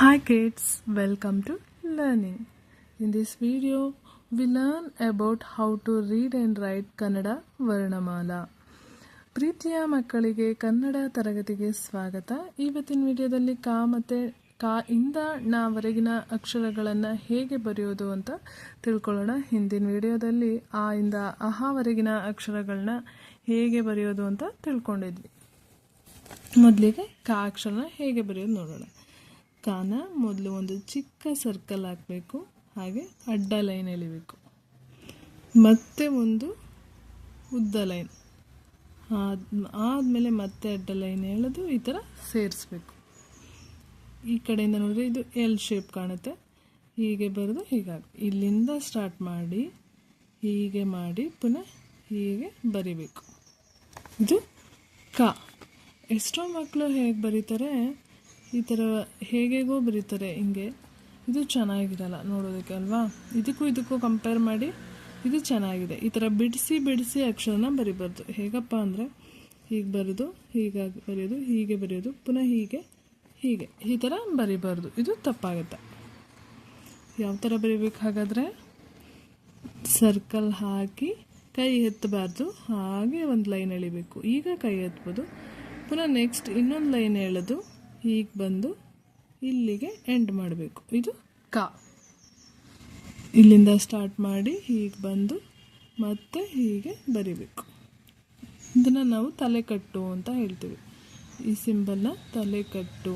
Hi kids, welcome to learning. In this video, we learn about how to read and write Kannada Varnamala. ಪ್ರೀತಿಯ ಮಕ್ಕಳಿಗೆ ಕನ್ನಡ ತರಗತಿಗೆ ಸ್ವಾಗತ ಇವತ್ತಿನ ವಿಡಿಯೋದಲ್ಲಿ ಕಾ ಮತ್ತು ಕಾ ಇಂದ ನಾವರೆಗಿನ ಅಕ್ಷರಗಳನ್ನು ಹೇಗೆ ಬರೆಯೋದು ಅಂತ ತಿಳ್ಕೊಳ್ಳೋಣ ಹಿಂದಿನ ವಿಡಿಯೋದಲ್ಲಿ ಆ ಇಂದ ಅಹಾವರೆಗಿನ ಅಕ್ಷರಗಳನ್ನ ಹೇಗೆ ಬರೆಯೋದು ಅಂತ ತಿಳ್ಕೊಂಡಿದ್ವಿ ಮೊದಲಿಗೆ ಕಾ ಅಕ್ಷರನ ಹೇಗೆ ಬರೆಯೋದು ನೋಡೋಣ ಕಾನ ಮೊದಲು ಒಂದು ಚಿಕ್ಕ ಸರ್ಕಲ್ ಹಾಕಬೇಕು, ಹಾಗೆ ಅಡ್ಡ ಲೈನ್ ಎಳಿಬೇಕು ಮತ್ತೆ ಒಂದು ಉದ್ದ ಲೈನ್ ಆದ, ಆದಮೇಲೆ ಮತ್ತೆ ಅಡ್ಡ ಲೈನ್ ಎಳೆದು ಈ ಥರ ಸೇರಿಸ್ಬೇಕು. ಈ ಕಡೆಯಿಂದ ನೋಡಿದ್ರೆ ಇದು ಎಲ್ ಶೇಪ್ ಕಾಣುತ್ತೆ. ಹೀಗೆ ಬರೆದು ಹೀಗಾಗಿ ಇಲ್ಲಿಂದ ಸ್ಟಾರ್ಟ್ ಮಾಡಿ, ಹೀಗೆ ಮಾಡಿ, ಪುನಃ ಹೀಗೆ ಬರಿಬೇಕು. ಇದು ಕ. ಎಷ್ಟೋ ಮಕ್ಕಳು ಹೇಗೆ ಬರೀತಾರೆ ಈ ಥರ ಹೇಗೆಗೋ ಬರೀತಾರೆ ಹಿಂಗೆ? ಇದು ಚೆನ್ನಾಗಿರಲ್ಲ ನೋಡೋದಕ್ಕೆ ಅಲ್ವಾ? ಇದಕ್ಕೂ ಇದಕ್ಕೂ ಕಂಪೇರ್ ಮಾಡಿ ಇದು ಚೆನ್ನಾಗಿದೆ. ಈ ಥರ ಬಿಡಿಸಿ ಬಿಡಿಸಿ ಅಕ್ಷರನ ಬರಿಬಾರ್ದು. ಹೇಗಪ್ಪ ಅಂದರೆ ಹೀಗೆ ಬರೆದು, ಹೀಗಾಗಿ ಬರೆಯೋದು, ಹೀಗೆ ಬರೆಯೋದು, ಪುನಃ ಹೀಗೆ ಹೀಗೆ. ಈ ಥರ ಬರಿಬಾರ್ದು. ಇದು ತಪ್ಪಾಗುತ್ತೆ. ಯಾವ ಥರ ಬರಿಬೇಕು ಹಾಗಾದರೆ? ಸರ್ಕಲ್ ಹಾಕಿ ಕೈ ಎತ್ತಬಾರ್ದು. ಹಾಗೆ ಒಂದು ಲೈನ್ ಎಳಿಬೇಕು. ಈಗ ಕೈ ಎತ್ಬೋದು. ಪುನಃ ನೆಕ್ಸ್ಟ್ ಇನ್ನೊಂದು ಲೈನ್ ಎಳೆದು ಹೀಗೆ ಬಂದು ಇಲ್ಲಿಗೆ ಎಂಡ್ ಮಾಡಬೇಕು. ಇದು ಕ. ಇಲ್ಲಿಂದ ಸ್ಟಾರ್ಟ್ ಮಾಡಿ ಹೀಗೆ ಬಂದು ಮತ್ತೆ ಹೀಗೆ ಬರಿಬೇಕು. ಇದನ್ನು ನಾವು ತಲೆಕಟ್ಟು ಅಂತ ಹೇಳ್ತೀವಿ. ಈ ಸಿಂಬಲ್ನ ತಲೆಕಟ್ಟು.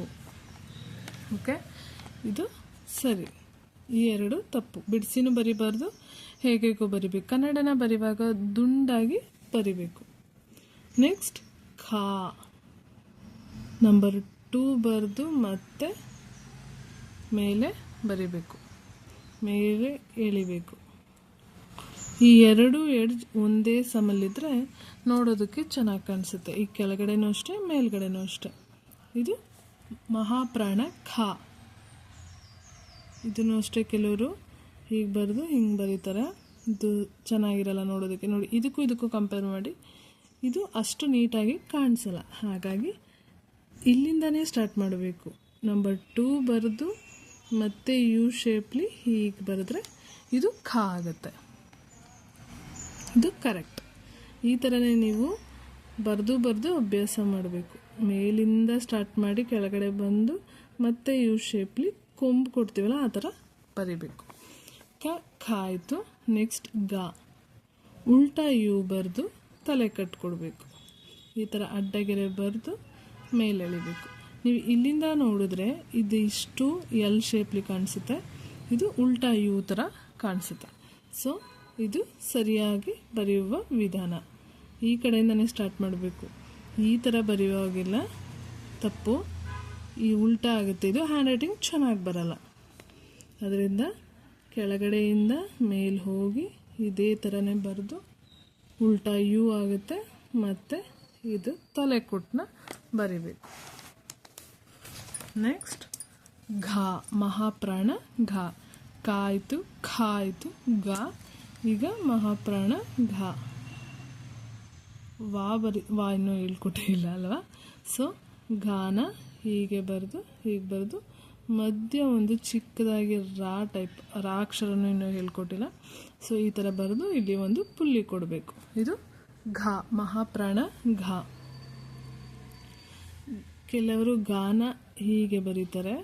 ಓಕೆ ಇದು ಸರಿ. ಈ ಎರಡು ತಪ್ಪು. ಬಿಡಿಸಿನೂ ಬರಿಬಾರ್ದು, ಹೇಗೇಗೋ ಬರಿಬೇಕು. ಕನ್ನಡನ ಬರಿವಾಗ ದುಂಡಾಗಿ ಬರಿಬೇಕು. ನೆಕ್ಸ್ಟ್ ಖಾ. ನಂಬರ್ ಟೂ ಬರೆದು ಮತ್ತೆ ಮೇಲೆ ಬರಿಬೇಕು. ಮೇಲೆ ಎಳಿಬೇಕು. ಈ ಎರಡು ಎಡ್ಜ್ ಒಂದೇ ಸಮಲ್ಲಿದ್ದರೆ ನೋಡೋದಕ್ಕೆ ಚೆನ್ನಾಗಿ ಕಾಣಿಸುತ್ತೆ. ಈ ಕೆಳಗಡೆನೂ ಅಷ್ಟೇ, ಮೇಲ್ಗಡೆನೂ ಅಷ್ಟೇ. ಇದು ಮಹಾಪ್ರಾಣ ಖ. ಇದನ್ನು ಅಷ್ಟೇ ಕೆಲವರು ಹೀಗೆ ಬರೆದು ಹಿಂಗೆ ಬರೀತಾರೆ. ಇದು ಚೆನ್ನಾಗಿರಲ್ಲ ನೋಡೋದಕ್ಕೆ. ನೋಡಿ, ಇದಕ್ಕೂ ಇದಕ್ಕೂ ಕಂಪೇರ್ ಮಾಡಿ, ಇದು ಅಷ್ಟು ನೀಟಾಗಿ ಕಾಣಿಸಲ್ಲ. ಹಾಗಾಗಿ ಇಲ್ಲಿಂದನೇ ಸ್ಟಾರ್ಟ್ ಮಾಡಬೇಕು. ನಂಬರ್ ಟೂ ಬರೆದು ಮತ್ತೆ ಯು ಶೇಪ್ಲಿ ಹೀಗೆ ಬರೆದ್ರೆ ಇದು ಖ ಆಗುತ್ತೆ. ಇದು ಕರೆಕ್ಟ್ ಈ ಥರನೇ ನೀವು ಬರೆದು ಬರೆದು ಅಭ್ಯಾಸ ಮಾಡಬೇಕು. ಮೇಲಿಂದ ಸ್ಟಾರ್ಟ್ ಮಾಡಿ ಕೆಳಗಡೆ ಬಂದು ಮತ್ತೆ ಯು ಶೇಪ್ಲಿ ಕೊಂಬು ಕೊಡ್ತೀವಲ್ಲ ಆ ಥರ ಬರಿಬೇಕು. ಕ, ಖ ಆಯಿತು. ನೆಕ್ಸ್ಟ್ ಗ. ಉಲ್ಟಾ ಯು ಬರೆದು ತಲೆ ಕಟ್ಕೊಡ್ಬೇಕು. ಈ ಥರ ಅಡ್ಡಗೆರೆ ಬರೆದು ಮೇಲೆ ಎಳಿಬೇಕು. ನೀವು ಇಲ್ಲಿಂದ ನೋಡಿದ್ರೆ ಇದು ಇಷ್ಟು ಎಲ್ ಶೇಪ್ಲಿ ಕಾಣಿಸುತ್ತೆ. ಇದು ಉಲ್ಟಾ ಯು ಥರ ಕಾಣಿಸುತ್ತೆ. ಸೊ ಇದು ಸರಿಯಾಗಿ ಬರೆಯುವ ವಿಧಾನ. ಈ ಕಡೆಯಿಂದನೇ ಸ್ಟಾರ್ಟ್ ಮಾಡಬೇಕು. ಈ ಥರ ಬರೆಯುವಾಗಿಲ್ಲ ತಪ್ಪು. ಈ ಉಲ್ಟಾ ಆಗುತ್ತೆ. ಇದು ಹ್ಯಾಂಡ್ ರೈಟಿಂಗ್ ಚೆನ್ನಾಗಿ ಬರಲ್ಲ. ಅದರಿಂದ ಕೆಳಗಡೆಯಿಂದ ಮೇಲೆ ಹೋಗಿ ಇದೇ ಥರನೇ ಬರೆದು ಉಲ್ಟಾ ಯು ಆಗುತ್ತೆ. ಮತ್ತು ಇದು ತಲೆ ಕೊಟ್ಟನ ಬರಿಬೇಕು. ನೆಕ್ಸ್ಟ್ ಘಾ, ಮಹಾಪ್ರಾಣ, ಘಾ. ಕಾಯ್ತು, ಖಾಯಿತು, ಘ. ಈಗ ಮಹಾಪ್ರಾಣ, ಘಾ. ವಾ ಬರಿ, ವಾ ಇನ್ನೂ ಹೇಳ್ಕೊಟ್ಟಿಲ್ಲ ಅಲ್ವಾ? ಸೊ ಘಾನ ಹೀಗೆ ಬರೆದು ಹೀಗೆ ಬರೆದು, ಮಧ್ಯ ಒಂದು ಚಿಕ್ಕದಾಗಿ ರಾ ಟೈಪ್, ರಾ ಅಕ್ಷರನೂ ಇನ್ನೂ ಹೇಳ್ಕೊಟ್ಟಿಲ್ಲ. ಸೊ ಈ ಥರ ಬರೆದು ಇಲ್ಲಿ ಒಂದು ಪುಲ್ಲಿ ಕೊಡಬೇಕು. ಇದು ಘಾ, ಮಹಾಪ್ರಾಣ, ಘಾ. ಕೆಲವರು ಗಾನ ಹೀಗೆ ಬರೀತಾರೆ.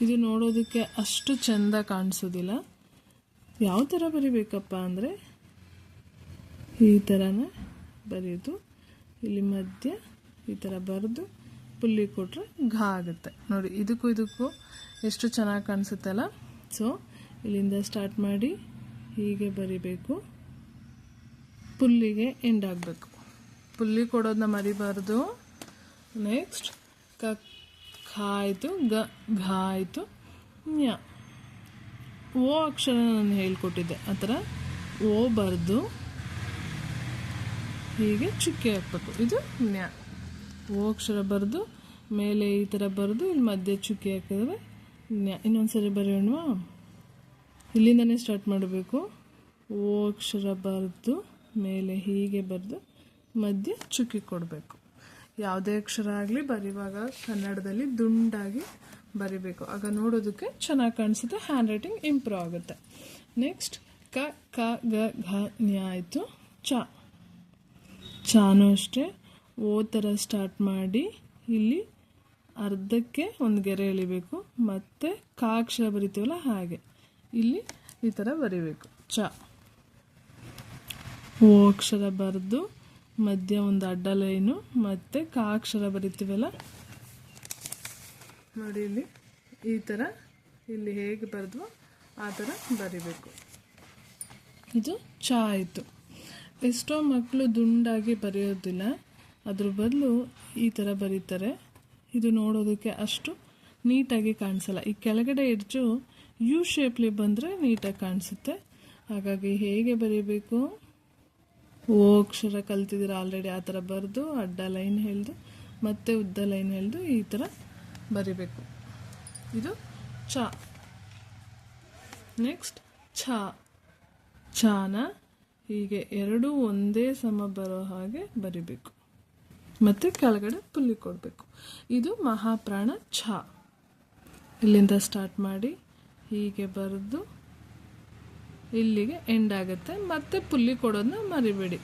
ಇದು ನೋಡೋದಕ್ಕೆ ಅಷ್ಟು ಚೆಂದ ಕಾಣಿಸೋದಿಲ್ಲ. ಯಾವ ಥರ ಬರಿಬೇಕಪ್ಪ ಅಂದರೆ ಈ ಥರನೇ ಬರೆಯೋದು. ಇಲ್ಲಿ ಮಧ್ಯ ಈ ಥರ ಬರೆದು ಪುಲ್ಲಿ ಕೊಟ್ಟರೆ ಘಾ ಆಗುತ್ತೆ. ನೋಡಿ, ಇದಕ್ಕೂ ಇದಕ್ಕೂ ಎಷ್ಟು ಚೆನ್ನಾಗಿ ಕಾಣಿಸುತ್ತಲ್ಲ. ಸೊ ಇಲ್ಲಿಂದ ಸ್ಟಾರ್ಟ್ ಮಾಡಿ ಹೀಗೆ ಬರಿಬೇಕು. ಪುಲ್ಲಿಗೆ ಎಂಡ್ ಆಗಬೇಕು. ಪುಲ್ಲಿ ಕೊಡೋದನ್ನ ಮರಿಬಾರ್ದು. ನೆಕ್ಸ್ಟ್ ಕ ಖ ಆಯಿತು ಗ ಘ ಆಯಿತು ಞ ಓ ಅಕ್ಷರ ನಾನು ಹೇಳ್ಕೊಟ್ಟಿದ್ದೆ. ಆ ಥರ ಓ ಬರೆದು ಹೀಗೆ ಚುಕ್ಕಿ ಹಾಕ್ಬೇಕು. ಇದು ನ್ಯ. ಓ ಅಕ್ಷರ ಬರೆದು, ಮೇಲೆ ಈ ಥರ ಬರೆದು, ಇಲ್ಲಿ ಮಧ್ಯೆ ಚುಕ್ಕಿ ಹಾಕಿದ್ರೆ ನ್ಯ. ಇನ್ನೊಂದು ಸರಿ ಬರೆಯೋಣವಾ? ಇಲ್ಲಿಂದನೇ ಸ್ಟಾರ್ಟ್ ಮಾಡಬೇಕು. ಓ ಅಕ್ಷರ ಬರೆದು, ಮೇಲೆ ಹೀಗೆ ಬರೆದು, ಮಧ್ಯೆ ಚುಕ್ಕಿ ಕೊಡಬೇಕು. ಯಾವುದೇ ಅಕ್ಷರ ಆಗಲಿ ಬರೆಯುವಾಗ ಕನ್ನಡದಲ್ಲಿ ದುಂಡಾಗಿ ಬರಿಬೇಕು. ಆಗ ನೋಡೋದಕ್ಕೆ ಚೆನ್ನಾಗಿ ಕಾಣಿಸುತ್ತೆ ಹ್ಯಾಂಡ್ ರೈಟಿಂಗ್ ಇಂಪ್ರೂವ್ ಆಗುತ್ತೆ. ನೆಕ್ಸ್ಟ್ ಕ ಕ, ಗ, ಘ, ನ್ಯ ಆಯಿತು. ಚ. ಚಾನು ಅಷ್ಟೇ. ಓ ಥರ ಸ್ಟಾರ್ಟ್ ಮಾಡಿ ಇಲ್ಲಿ ಅರ್ಧಕ್ಕೆ ಒಂದು ಗೆರೆ ಎಳಿಬೇಕು. ಮತ್ತು ಕ ಅಕ್ಷರ ಬರಿತೀವಲ್ಲ ಹಾಗೆ. ಇಲ್ಲಿ ಈ ಥರ ಬರಿಬೇಕು. ಚ. ಓ ಅಕ್ಷರ ಬರೆದು ಮಧ್ಯ ಒಂದು ಅಡ್ಡ ಲೈನು, ಮತ್ತು ಕಾಕ್ಷರ ಬರಿತೀವಲ್ಲ? ನೋಡಿ ಇಲ್ಲಿ, ಈ ಥರ ಇಲ್ಲಿ ಹೇಗೆ ಬರೆದ್ವೋ ಆ ಥರ ಬರಿಬೇಕು. ಇದು ಚ ಆಯಿತು. ಎಷ್ಟೋ ಮಕ್ಕಳು ದುಂಡಾಗಿ ಬರೆಯೋದಿಲ್ಲ, ಅದ್ರ ಬದಲು ಈ ಥರ ಬರೀತಾರೆ. ಇದು ನೋಡೋದಕ್ಕೆ ಅಷ್ಟು ನೀಟಾಗಿ ಕಾಣಿಸಲ್ಲ. ಈ ಕೆಳಗಡೆ ಎಡ್ಜು ಯು ಶೇಪ್ಲಿ ಬಂದರೆ ನೀಟಾಗಿ ಕಾಣಿಸುತ್ತೆ. ಹಾಗಾಗಿ ಹೇಗೆ ಬರೀಬೇಕು? ಓ ಅಕ್ಷರ ಕಲ್ತಿದ್ದೀರ ಆಲ್ರೆಡಿ ಆ ಥರ ಬರೆದು ಅಡ್ಡ ಲೈನ್ ಹೇಳ್ದು, ಮತ್ತೆ ಉದ್ದ ಲೈನ್ ಹೇಳಿದು ಈ ಥರ ಬರಿಬೇಕು. ಇದು ಚ. ನೆಕ್ಸ್ಟ್ ಛ. ಚಾನ ಹೀಗೆ ಎರಡೂ ಒಂದೇ ಸಮ ಬರೋ ಹಾಗೆ ಬರಿಬೇಕು. ಮತ್ತು ಕೆಳಗಡೆ ಪುಲ್ಲಿ ಕೊಡಬೇಕು. ಇದು ಮಹಾಪ್ರಾಣ ಛ. ಇಲ್ಲಿಂದ ಸ್ಟಾರ್ಟ್ ಮಾಡಿ ಹೀಗೆ ಬರೆದು ಇಲ್ಲಿಗೆ ಎಂಡ್ ಆಗುತ್ತೆ. ಮತ್ತೆ ಪುಲ್ಲಿ ಕೊಡೋದನ್ನ ಮರಿಬೇಡಿ.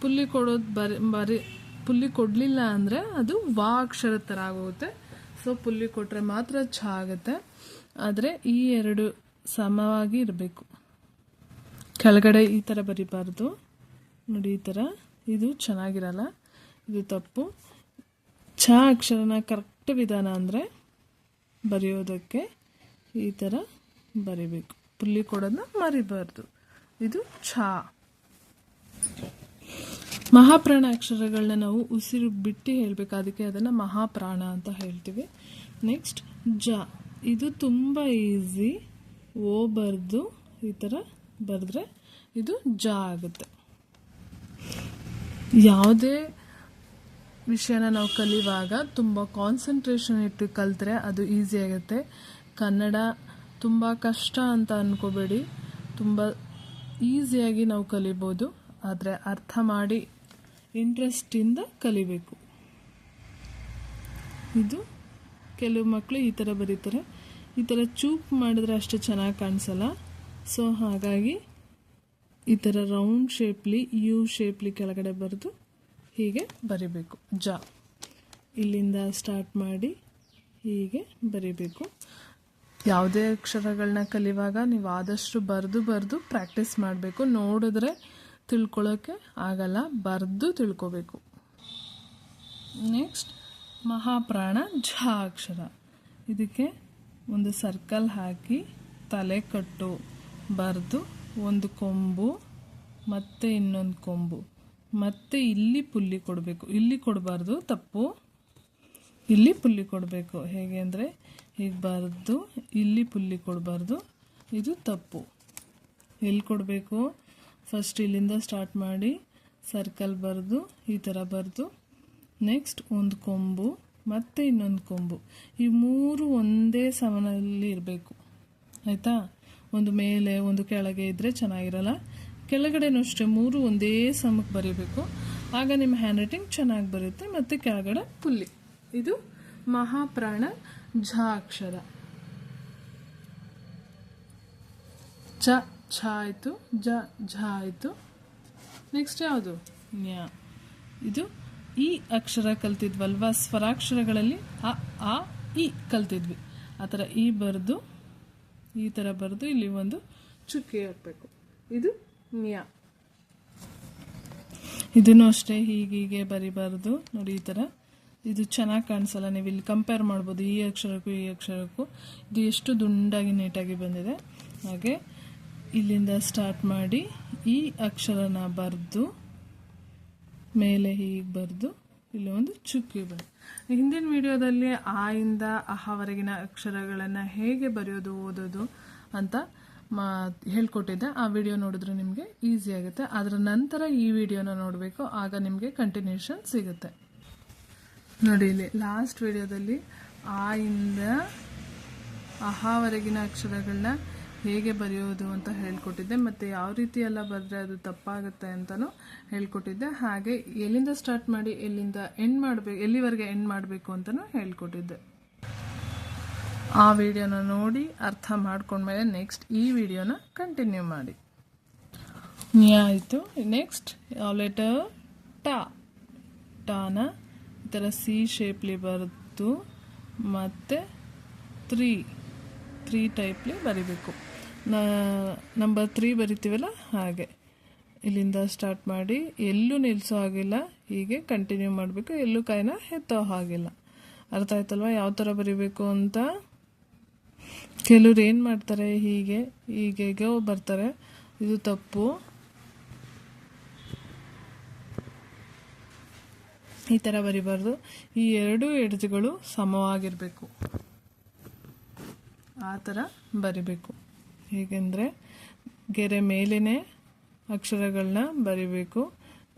ಪುಲ್ಲಿ ಕೊಡೋದು ಬರಿ ಬರಿ ಪುಲ್ಲಿ ಕೊಡಲಿಲ್ಲ ಅಂದರೆ ಅದು ವಾ ಅಕ್ಷರ ಥರ ಆಗೋಗುತ್ತೆ. ಸೊ ಪುಲ್ಲಿ ಕೊಟ್ಟರೆ ಮಾತ್ರ ಛ ಆಗುತ್ತೆ. ಆದರೆ ಈ ಎರಡು ಸಮವಾಗಿ ಇರಬೇಕು. ಕೆಳಗಡೆ ಈ ಥರ ಬರಿಬಾರ್ದು. ನೋಡಿ ಈ ಥರ ಇದು ಚೆನ್ನಾಗಿರಲ್ಲ. ಇದು ತಪ್ಪು. ಛ ಅಕ್ಷರನ ಕರೆಕ್ಟ್ ವಿಧಾನ ಅಂದರೆ ಬರೆಯೋದಕ್ಕೆ ಈ ಥರ ಬರಿಬೇಕು. ಪುಲ್ಲಿ ಕೊಡೋದನ್ನ ಮರಿಬಾರ್ದು. ಇದು ಛ. ಮಹಾಪ್ರಾಣ ಅಕ್ಷರಗಳನ್ನ ನಾವು ಉಸಿರು ಬಿಟ್ಟು ಹೇಳಬೇಕು. ಅದಕ್ಕೆ ಅದನ್ನು ಮಹಾಪ್ರಾಣ ಅಂತ ಹೇಳ್ತೀವಿ. ನೆಕ್ಸ್ಟ್ ಜ. ಇದು ತುಂಬ ಈಸಿ ಓ ಬರೆದು ಈ ಥರ ಬರೆದ್ರೆ ಇದು ಜ ಆಗುತ್ತೆ. ಯಾವುದೇ ವಿಷಯನ ನಾವು ಕಲಿಯುವಾಗ ತುಂಬ ಕಾನ್ಸಂಟ್ರೇಷನ್ ಇಟ್ಟು ಕಲಿತ್ರೆ ಅದು ಈಸಿ ಆಗುತ್ತೆ. ಕನ್ನಡ ತುಂಬ ಕಷ್ಟ ಅಂತ ಅಂದ್ಕೋಬೇಡಿ ತುಂಬ ಈಸಿಯಾಗಿ ನಾವು ಕಲಿಬೋದು. ಆದರೆ ಅರ್ಥ ಮಾಡಿ ಇಂಟ್ರೆಸ್ಟಿಂದ ಕಲಿಬೇಕು. ಇದು ಕೆಲವು ಮಕ್ಕಳು ಈ ಥರ ಬರೀತಾರೆ. ಈ ಥರ ಚೂಪ್ ಮಾಡಿದ್ರೆ ಅಷ್ಟು ಚೆನ್ನಾಗಿ ಕಾಣಿಸಲ್ಲ. ಸೊ ಹಾಗಾಗಿ ಈ ಥರ ರೌಂಡ್ ಶೇಪ್ಲಿ, ಯು ಶೇಪ್ಲಿ ಕೆಳಗಡೆ ಬರೆದು ಹೀಗೆ ಬರಿಬೇಕು. ಜ ಇಲ್ಲಿಂದ ಸ್ಟಾರ್ಟ್ ಮಾಡಿ ಹೀಗೆ ಬರಿಬೇಕು. ಯಾವುದೇ ಅಕ್ಷರಗಳನ್ನ ಕಲಿಯುವಾಗ ನೀವು ಆದಷ್ಟು ಬರೆದು ಬರೆದು ಪ್ರಾಕ್ಟೀಸ್ ಮಾಡಬೇಕು. ನೋಡಿದ್ರೆ ತಿಳ್ಕೊಳ್ಳೋಕ್ಕೆ ಆಗಲ್ಲ, ಬರೆದು ತಿಳ್ಕೊಬೇಕು. ನೆಕ್ಸ್ಟ್ ಮಹಾಪ್ರಾಣ ಝ ಅಕ್ಷರ ಇದಕ್ಕೆ ಒಂದು ಸರ್ಕಲ್ ಹಾಕಿ ತಲೆ ಕಟ್ಟು. ಬರೆದು ಒಂದು ಕೊಂಬು, ಮತ್ತೆ ಇನ್ನೊಂದು ಕೊಂಬು. ಮತ್ತೆ ಇಲ್ಲಿ ಪುಲ್ಲಿ ಕೊಡಬೇಕು. ಇಲ್ಲಿ ಕೊಡಬಾರ್ದು, ತಪ್ಪು. ಇಲ್ಲಿ ಪುಲ್ಲಿ ಕೊಡಬೇಕು. ಹೇಗೆ ಅಂದರೆ, ಹೀಗೆ ಬಾರದು? ಇಲ್ಲಿ ಪುಲ್ಲಿ ಕೊಡಬಾರ್ದು. ಇದು ತಪ್ಪು. ಎಲ್ಲಿ ಕೊಡಬೇಕು? ಫಸ್ಟ್ ಇಲ್ಲಿಂದ ಸ್ಟಾರ್ಟ್ ಮಾಡಿ ಸರ್ಕಲ್ ಬರೆದು, ಈ ಥರ ಬರೆದು ನೆಕ್ಸ್ಟ್ ಒಂದು ಕೊಂಬು, ಮತ್ತು ಇನ್ನೊಂದು ಕೊಂಬು. ಈ ಮೂರು ಒಂದೇ ಸಮನಲ್ಲಿ ಇರಬೇಕು. ಆಯಿತಾ? ಒಂದು ಮೇಲೆ, ಒಂದು ಕೆಳಗೆ ಇದ್ದರೆ ಚೆನ್ನಾಗಿರಲ್ಲ. ಕೆಳಗಡೆನೂ ಅಷ್ಟೇ, ಮೂರು ಒಂದೇ ಸಮಕ್ಕೆ ಬರೀಬೇಕು. ಆಗ ನಿಮ್ಮ ಹ್ಯಾಂಡ್ ರೈಟಿಂಗ್ ಚೆನ್ನಾಗಿ ಬರುತ್ತೆ, ಮತ್ತು ಕೆಳಗಡೆ ಪುಲ್ಲಿ. ಇದು ಮಹಾಪ್ರಾಣ ಝ ಅಕ್ಷರ ಚ ಛ ಆಯಿತು ಜ ಝ ಆಯಿತು ನೆಕ್ಸ್ಟ್ ಯಾವುದು? ನ್ಯ. ಇದು ಈ ಅಕ್ಷರ ಕಲ್ತಿದ್ವಲ್ವಾ? ಸ್ವರಾಕ್ಷರಗಳಲ್ಲಿ ಅ, ಆ ಇ ಕಲ್ತಿದ್ವಿ. ಆ ಥರ ಈ ಬರೆದು, ಈ ಥರ ಬರೆದು ಇಲ್ಲಿ ಒಂದು ಚುಕ್ಕೆ ಹಾಕಬೇಕು. ಇದು ನ್ಯ. ಇದನ್ನು ಅಷ್ಟೇ ಹೀಗೀಗೆ ಬರಿಬಾರ್ದು. ನೋಡಿ ಈ ಥರ. ಇದು ಚೆನ್ನಾಗಿ ಕಾಣಿಸಲ್ಲ, ನೀವು ಇಲ್ಲಿ ಕಂಪೇರ್ ಮಾಡ್ಬೋದು ಈ ಅಕ್ಷರಕ್ಕೂ ಈ ಅಕ್ಷರಕ್ಕೂ. ಇದು ಎಷ್ಟು ದುಂಡಾಗಿ ನೀಟಾಗಿ ಬಂದಿದೆ. ಹಾಗೆ ಇಲ್ಲಿಂದ ಸ್ಟಾರ್ಟ್ ಮಾಡಿ ಈ ಅಕ್ಷರನ ಬರೆದು, ಮೇಲೆ ಹೀಗೆ ಬರೆದು, ಇಲ್ಲಿ ಒಂದು ಚುಕ್ಕಿ ಬಂದು ಹಿಂದಿನ ವಿಡಿಯೋದಲ್ಲಿ ಆ ಇಂದ ಅಹವರೆಗಿನ ಅಕ್ಷರಗಳನ್ನು ಹೇಗೆ ಬರೆಯೋದು, ಓದೋದು ಅಂತ ಮಾ ಹೇಳ್ಕೊಟ್ಟಿದ್ದೆ. ಆ ವಿಡಿಯೋ ನೋಡಿದ್ರೆ ನಿಮಗೆ ಈಸಿ ಆಗುತ್ತೆ. ಅದರ ನಂತರ ಈ ವಿಡಿಯೋನ ನೋಡಬೇಕು. ಆಗ ನಿಮಗೆ ಕಂಟಿನ್ಯೂಷನ್ ಸಿಗುತ್ತೆ. ನೋಡಿ ಇಲ್ಲಿ ಲಾಸ್ಟ್ ವಿಡಿಯೋದಲ್ಲಿ ಆ ಇಂದ ಅಹಾವರೆಗಿನ ಅಕ್ಷರಗಳನ್ನ ಹೇಗೆ ಬರೆಯೋದು ಅಂತ ಹೇಳ್ಕೊಟ್ಟಿದ್ದೆ. ಮತ್ತು ಯಾವ ರೀತಿ ಎಲ್ಲ ಬರೆದ್ರೆ ಅದು ತಪ್ಪಾಗುತ್ತೆ ಅಂತಲೂ ಹೇಳ್ಕೊಟ್ಟಿದ್ದೆ. ಹಾಗೆ ಎಲ್ಲಿಂದ ಸ್ಟಾರ್ಟ್ ಮಾಡಿ ಎಲ್ಲಿಂದ ಎಂಡ್ ಮಾಡಬೇಕು ಎಲ್ಲಿವರೆಗೆ ಎಂಡ್ ಮಾಡಬೇಕು ಅಂತಲೂ ಹೇಳ್ಕೊಟ್ಟಿದ್ದೆ. ಆ ವಿಡಿಯೋನ ನೋಡಿ ಅರ್ಥ ಮಾಡ್ಕೊಂಡ್ಮೇಲೆ ನೆಕ್ಸ್ಟ್ ಈ ವಿಡಿಯೋನ ಕಂಟಿನ್ಯೂ ಮಾಡಿ. ಆಯಿತು. ನೆಕ್ಸ್ಟ್ ಲೆಟರ್ ಟಾ. ಟಾನ ಥರ ಸಿ ಶೇಪ್ಲಿ ಬರೆದು ಮತ್ತು ತ್ರೀ ತ್ರೀ ಟೈಪ್ಲಿ ಬರಿಬೇಕು. ನಂಬರ್ ತ್ರೀ ಬರಿತೀವಲ್ಲ ಹಾಗೆ. ಇಲ್ಲಿಂದ ಸ್ಟಾರ್ಟ್ ಮಾಡಿ, ಎಲ್ಲೂ ನಿಲ್ಲಿಸೋ ಹಾಗಿಲ್ಲ, ಹೀಗೆ ಕಂಟಿನ್ಯೂ ಮಾಡಬೇಕು. ಎಲ್ಲೂ ಕೈನ ಎತ್ತೋ ಹಾಗಿಲ್ಲ. ಅರ್ಥ ಆಯ್ತಲ್ವ? ಯಾವ ಥರ ಬರಿಬೇಕು ಅಂತ? ಕೆಲವ್ರು ಏನು ಮಾಡ್ತಾರೆ? ಹೀಗೆ ಹೀಗೆ ಬರ್ತಾರೆ. ಇದು ತಪ್ಪು. ಈ ಥರ ಬರಿಬಾರ್ದು. ಈ ಎರಡು ಎಡ್ಜ್ಗಳು ಸಮವಾಗಿರಬೇಕು. ಆ ಥರ ಬರಿಬೇಕು. ಹೇಗೆಂದರೆ ಗೆರೆ ಮೇಲೇ ಅಕ್ಷರಗಳನ್ನ ಬರಿಬೇಕು.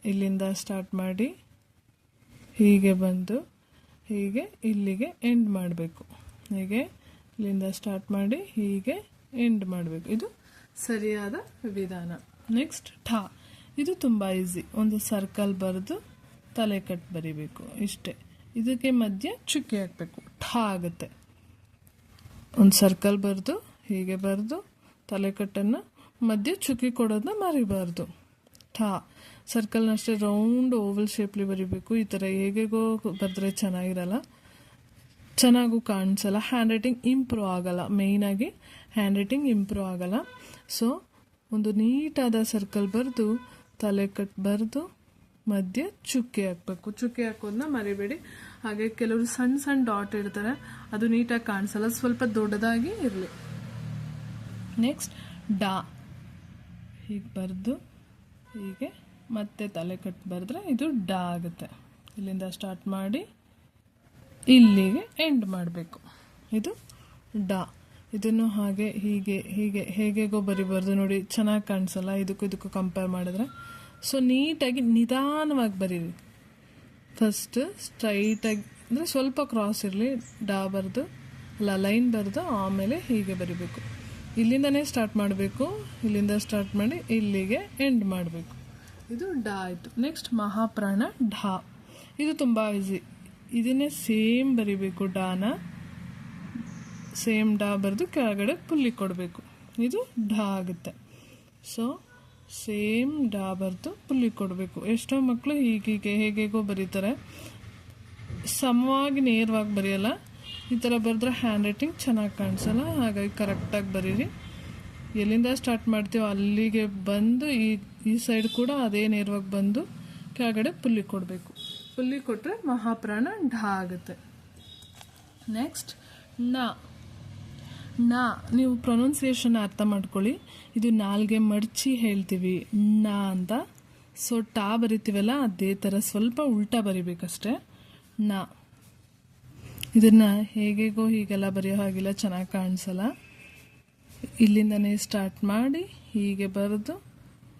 ಇಲ್ಲಿಂದ ಸ್ಟಾರ್ಟ್ ಮಾಡಿ ಹೀಗೆ ಬಂದು ಹೀಗೆ ಇಲ್ಲಿಗೆ ಎಂಡ್ ಮಾಡಬೇಕು. ಹೀಗೆ ಇಲ್ಲಿಂದ ಸ್ಟಾರ್ಟ್ ಮಾಡಿ ಹೀಗೆ ಎಂಡ್ ಮಾಡಬೇಕು. ಇದು ಸರಿಯಾದ ವಿಧಾನ. ನೆಕ್ಸ್ಟ್ ಠಾ. ಇದು ತುಂಬ ಈಸಿ. ಒಂದು ಸರ್ಕಲ್ ಬರೆದು ತಲೆ ಕಟ್ ಬರಿಬೇಕು, ಇಷ್ಟೇ. ಇದಕ್ಕೆ ಮಧ್ಯ ಚುಕ್ಕಿ ಹಾಕಬೇಕು. ಠಾ ಆಗುತ್ತೆ. ಒಂದು ಸರ್ಕಲ್ ಬರೆದು, ಹೀಗೆ ಬರೆದು ತಲೆಕಟ್ಟನ್ನು ಮಧ್ಯೆ ಚುಕ್ಕಿ ಕೊಡೋದನ್ನ ಮರಿಬಾರ್ದು. ಠಾ. ಸರ್ಕಲ್ನಷ್ಟೇ ರೌಂಡ್ ಓವಲ್ ಶೇಪ್ಲಿ ಬರಿಬೇಕು. ಈ ಥರ ಹೇಗೆಗೋ ಬರೆದ್ರೆ ಚೆನ್ನಾಗಿರಲ್ಲ. ಚೆನ್ನಾಗೂ ಕಾಣಿಸಲ್ಲ. ಹ್ಯಾಂಡ್ ರೈಟಿಂಗ್ ಇಂಪ್ರೂವ್ ಆಗಲ್ಲ. ಮೇಯ್ನಾಗಿ ಹ್ಯಾಂಡ್ ರೈಟಿಂಗ್ ಇಂಪ್ರೂವ್ ಆಗಲ್ಲ. ಸೊ ಒಂದು ನೀಟಾದ ಸರ್ಕಲ್ ಬರೆದು, ತಲೆ ಕಟ್ ಬರೆದು ಮಧ್ಯೆ ಚುಕ್ಕೆ ಹಾಕಬೇಕು. ಚುಕ್ಕೆ ಹಾಕೋದನ್ನ ಮರಿಬೇಡಿ. ಹಾಗೆ ಕೆಲವರು ಸಣ್ಣ ಸಣ್ಣ ಡಾಟ್ ಇಡ್ತಾರೆ. ಅದು ನೀಟಾಗಿ ಕಾಣಿಸಲ್ಲ. ಸ್ವಲ್ಪ ದೊಡ್ಡದಾಗಿ ಇರಲಿ. ನೆಕ್ಸ್ಟ್, ಡಾ. ಹೀಗೆ ಬರೆದು, ಹೀಗೆ ಮತ್ತೆ ತಲೆ ಕಟ್ ಬರೆದ್ರೆ ಇದು ಡಾ ಆಗುತ್ತೆ. ಇಲ್ಲಿಂದ ಸ್ಟಾರ್ಟ್ ಮಾಡಿ, ಇಲ್ಲಿಗೆ ಎಂಡ್ ಮಾಡಬೇಕು. ಇದು ಡಾ. ಇದನ್ನು ಹಾಗೆ ಹೀಗೆ ಹೀಗೆ, ಹೇಗೆಗೋ ಬರಿಬಾರ್ದು. ನೋಡಿ, ಚೆನ್ನಾಗಿ ಕಾಣಿಸಲ್ಲ. ಇದಕ್ಕೂ ಇದಕ್ಕೂ ಕಂಪೇರ್ ಮಾಡಿದ್ರೆ. ಸೊ ನೀಟಾಗಿ ನಿಧಾನವಾಗಿ ಬರೀರಿ ಫಸ್ಟ್ ಸ್ಟ್ರೈಟಾಗಿ ಅಂದರೆ ಸ್ವಲ್ಪ ಕ್ರಾಸ್ ಇರಲಿ, ಡಾ ಬರೆದು, ಅಲ್ಲ ಲೈನ್ ಬರೆದು, ಆಮೇಲೆ ಹೀಗೆ ಬರಿಬೇಕು. ಇಲ್ಲಿಂದನೇ ಸ್ಟಾರ್ಟ್ ಮಾಡಬೇಕು, ಇಲ್ಲಿಂದ ಸ್ಟಾರ್ಟ್ ಮಾಡಿ, ಇಲ್ಲಿಗೆ ಎಂಡ್ ಮಾಡಬೇಕು. ಇದು ಡಾ ಆಯಿತು. ನೆಕ್ಸ್ಟ್ ಮಹಾಪ್ರಾಣ ಢಾ. ಇದು ತುಂಬ ಈಸಿ ಇದನ್ನೇ ಸೇಮ್ ಬರಿಬೇಕು, ಡಾನ. ಸೇಮ್ ಡಾ ಬರೆದು ಕೆಳಗಡೆ ಪುಲ್ಲಿ ಕೊಡಬೇಕು. ಇದು ಢಾ ಆಗುತ್ತೆ. ಸೊ ಸೇಮ್ ಡಾ ಬರೆದು ಪುಲ್ಲಿ ಕೊಡಬೇಕು. ಎಷ್ಟೋ ಮಕ್ಕಳು ಹೀಗೀಗೆ ಹೇಗೇಗೋ ಬರೀತಾರೆ. ಸಮವಾಗಿ ನೇರವಾಗಿ ಬರೆಯಲ್ಲ. ಈ ಥರ ಬರೆದ್ರೆ ಹ್ಯಾಂಡ್ ರೈಟಿಂಗ್ ಚೆನ್ನಾಗಿ ಕಾಣಿಸಲ್ಲ? ಹಾಗಾಗಿ ಕರೆಕ್ಟಾಗಿ ಬರೀರಿ. ಎಲ್ಲಿಂದ ಸ್ಟಾರ್ಟ್ ಮಾಡ್ತೀವೋ ಅಲ್ಲಿಗೆ ಬಂದು ಈ ಈ ಸೈಡ್ ಕೂಡ ಅದೇ ನೇರವಾಗಿ ಬಂದು ಕೆಳಗಡೆ ಪುಲ್ಲಿ ಕೊಡಬೇಕು. ಪುಲ್ಲಿ ಕೊಟ್ಟರೆ ಮಹಾಪ್ರಾಣ ಢ ಆಗುತ್ತೆ. ನೆಕ್ಸ್ಟ್ನ ನಾ, ನೀವು ಪ್ರೊನೌನ್ಸಿಯೇಷನ್ ಅರ್ಥ ಮಾಡ್ಕೊಳ್ಳಿ. ಇದು ನಾಲ್ಗೆ ಮಡಚಿ ಹೇಳ್ತೀವಿ. ನಾ ಅಂತ. ಸೊ ಟಾ ಬರಿತೀವಲ್ಲ, ಅದೇ ಥರ ಸ್ವಲ್ಪ ಉಲ್ಟಾ ಬರಿಬೇಕಷ್ಟೆ. ನಾ. ಇದನ್ನು ಹೇಗೆಗೋ ಹೀಗೆಲ್ಲ ಬರೆಯೋ ಹಾಗಿಲ್ಲ, ಚೆನ್ನಾಗಿ ಕಾಣಿಸಲ್ಲ. ಇಲ್ಲಿಂದನೇ ಸ್ಟಾರ್ಟ್ ಮಾಡಿ, ಹೀಗೆ ಬರೆದು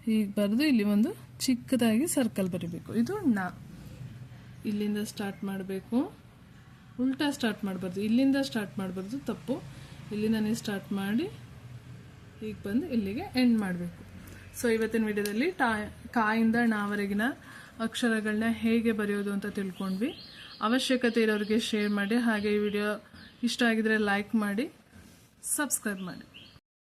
ಹೀಗೆ ಬರೆದು ಇಲ್ಲಿ ಒಂದು ಚಿಕ್ಕದಾಗಿ ಸರ್ಕಲ್ ಬರಿಬೇಕು. ಇದು ನಾ. ಇಲ್ಲಿಂದ ಸ್ಟಾರ್ಟ್ ಮಾಡಬೇಕು. ಉಲ್ಟಾ ಸ್ಟಾರ್ಟ್ ಮಾಡಬಾರ್ದು. ಇಲ್ಲಿಂದ ಸ್ಟಾರ್ಟ್ ಮಾಡಬಾರ್ದು, ತಪ್ಪು. ಇಲ್ಲಿಂದನೇ ಸ್ಟಾರ್ಟ್ ಮಾಡಿ, ಈಗ ಬಂದು ಇಲ್ಲಿಗೆ ಎಂಡ್ ಮಾಡಬೇಕು. ಸೊ ಇವತ್ತಿನ ವಿಡಿಯೋದಲ್ಲಿ ಟಾ, ಕಾಯಿಂದ ನಾವರೆಗಿನ ಅಕ್ಷರಗಳನ್ನ ಹೇಗೆ ಬರೆಯೋದು ಅಂತ ತಿಳ್ಕೊಂಡ್ವಿ. ಅವಶ್ಯಕತೆ ಇರೋರಿಗೆ ಶೇರ್ ಮಾಡಿ, ಹಾಗೆ ಈ ವಿಡಿಯೋ ಇಷ್ಟ ಆಗಿದ್ರೆ ಲೈಕ್ ಮಾಡಿ ಸಬ್ಸ್ಕ್ರೈಬ್ ಮಾಡಿ.